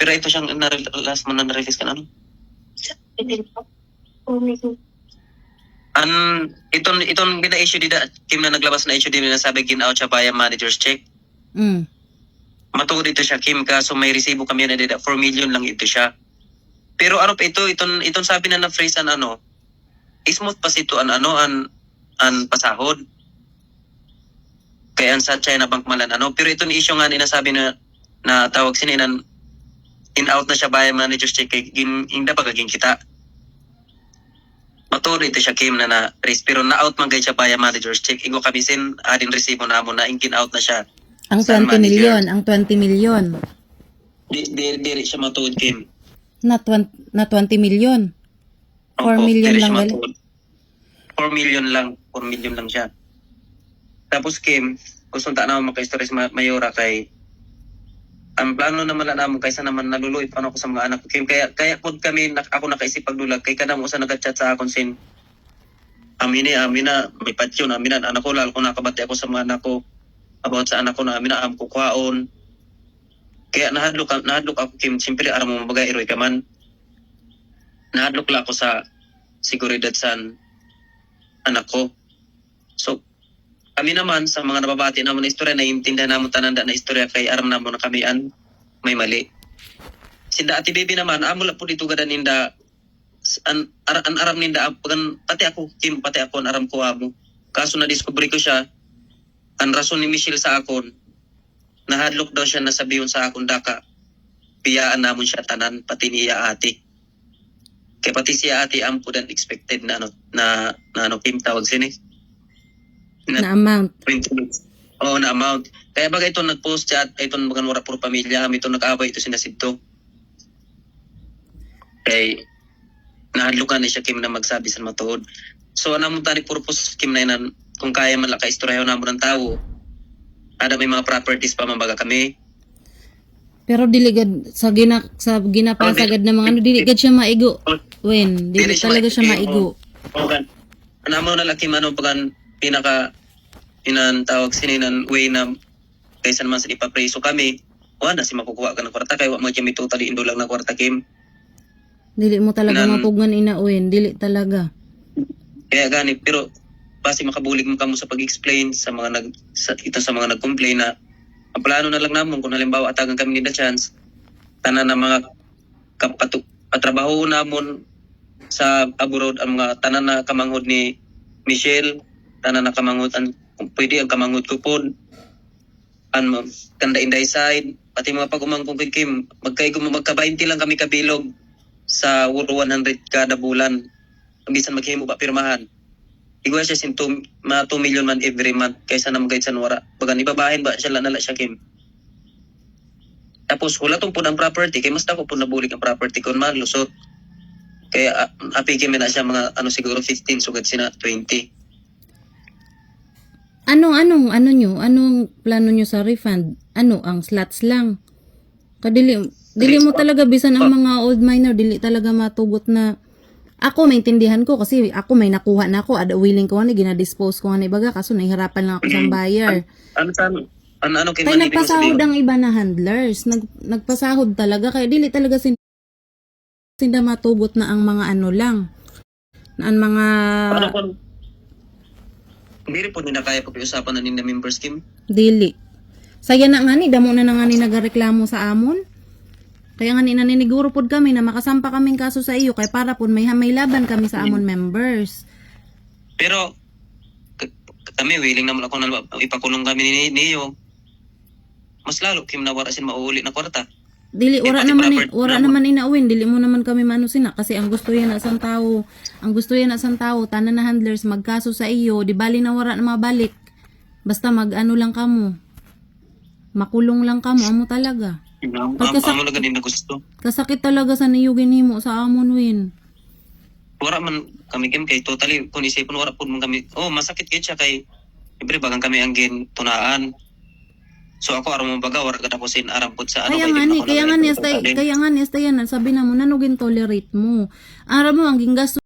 Pero ito siyang na last mo na na-release ka na, ano? An iton iton gina issue dida kim na naglabas na issue din na sabi gin-out siya via manager's check. Mm. Matugod ito siya Kim kaso may resibo kami na dida 4 million lang ito siya. Pero ano pa ito iton iton sabi na na phrase an ano smooth pa ito an ano an an pasahod. Kaya an sa China Bank malan ano pero iton issue nga ni nasabi na na tawag sininan in out na siya via manager's check kay gin hindi pa kaging kita. Maturo ito siya Kim na na raise pero na out man kay siya via manager's check. Igo kami sin adin resibo na mo na ingin out na siya. Ang Saan 20 manager? million, ang 20 million. Di di di siya matuod Kim. Na 20, na 20 million. 4 Opo, million lang gali. matuod. 4 million lang. 4 million lang siya. Tapos Kim, gusto ta na maka-story sa Ma- Mayora kay ang plano naman lang naman kaysa naman naluluy pa ako sa mga anak ko. Kaya kaya pod kami nak, ako nakaisip pagdulag kay kada mo sa nag-chat sa akon sin Amini, amina, may patyo na, amina, anak ko, lalo ko nakabati ako sa mga anak ko about sa anak ko na amina, am kukwaon. Kaya nahadlok, nahadlok ako, Kim, siyempre, aram mo bagay, iroy ka man. Nahadlok lang ako sa seguridad sa anak ko. So, kami naman sa mga nababati naman na istorya, naiintindihan naman tananda na istorya kay aram naman na kami an may mali. Sinda ati baby naman, amo lang po dito gada ninda an, ar, an aram ninda pagan pati ako Kim pati ako an aram ko amo. Kaso na discover ko siya ang rason ni Michelle sa akon nahadlok daw siya na sabiyon sa akon daka piyaan namon siya tanan pati niya ate. Kaya pati siya ate ang pudan expected na ano na, na ano Kim tawag sini. Na amount. 20 minutes. Oo, na amount. Kaya baga ito nag-post chat, ito mga wala puro pamilya, kami ito nag-away ito sinasibto. Kay nahadlukan na siya Kim na magsabi sa matuod. So ano mo tani purpose Kim na inan kung kaya man lang ka-istoryahan na mo ng tao. Ada may mga properties pa mabaga kami. Pero diligad sa gina sa ginapasagad na mga ano diligad siya maigo. Wen, dili talaga siya maigo. maigo. O gan. Ano mo na laki ano bagan pinaka inan tawag sininan way na kaysa naman sa ipapreso kami. Wala si makukuha ka ng kwarta kay wa mo may totally indo lang na kwarta Kim. Dili mo talaga Nan- mapugngan ina Wen, dili talaga. Kaya gani, pero base makabulig mo kamo sa pag-explain sa mga nag sa, ito sa mga nag-complain na ang plano na lang namon kung halimbawa atagan kami ni the chance tanan na mga kapatu katrabaho namon sa abroad ang mga tanan na kamanghod ni Michelle tanan na kamanghod ang kung pwede ang kamanghod ko pod an kanda inday side pati mga pagumangkong kay Kim magkay magka 20 lang kami kabilog sa 100 kada bulan bisan maghimo ba pirmahan Igwa siya sin two, mga 2 million man every month kaysa na mag-guide sa Nuwara. Bagan ibabahin ba siya nala siya Kim. Tapos wala tong po ng property kay mas ako po nabulig ang property kon man lusot. Kaya uh, api Kim na siya mga ano siguro 15 sugad sina 20. Anong anong ano nyo? Anong plano nyo sa refund? Ano ang slots lang? Kadili dili mo talaga bisan ang mga old miner dili talaga matugot na ako maintindihan ko kasi ako may nakuha na ako ada willing ko ni gina-dispose ko ni baga kaso nahihirapan lang ako sa buyer. Ano sa ano ano kay Kaya nagpasahod ang iba na handlers. Nag, nagpasahod talaga. Kaya dili talaga sin sinda matugot na ang mga ano lang. Na ang mga... Ano rin po nila kaya pag-usapan na ninyo members Kim. Dili. Saya na nga ni, damo na na nga ni nagareklamo sa amon. Kaya nga ni naniniguro pod kami na makasampa kaming kaso sa iyo kay para pod may may laban kami sa amon members. Pero kami willing naman ako na ipakulong kami ni Neo. Mas lalo Kim na wala sin mauuli na kwarta. Dili Eh, ora pati naman property ora naman. inawin, dili mo naman kami mano sina kasi ang gusto yan na isang tao, ang gusto yan na isang tao tanan na handlers magkaso sa iyo, di bali na wala na mabalik. Basta mag-ano lang kamo. Makulong lang kamo amo talaga. Ang Pagkasak- amo lang ganin na gusto. Kasakit talaga sa niyo ginhimo sa amon win. Wala man kami Kim kay totally kung isipon wala po man kami. Oh, masakit kay siya kay Siyempre, bagang kami ang gin tunaan. So ako aram mo baga wala ka tapusin aram pud sa ano Kaya nga ni, kaya nga ni, kaya nga ni, sabi na mo, nanugin tolerate mo. Ara mo, ang gingasto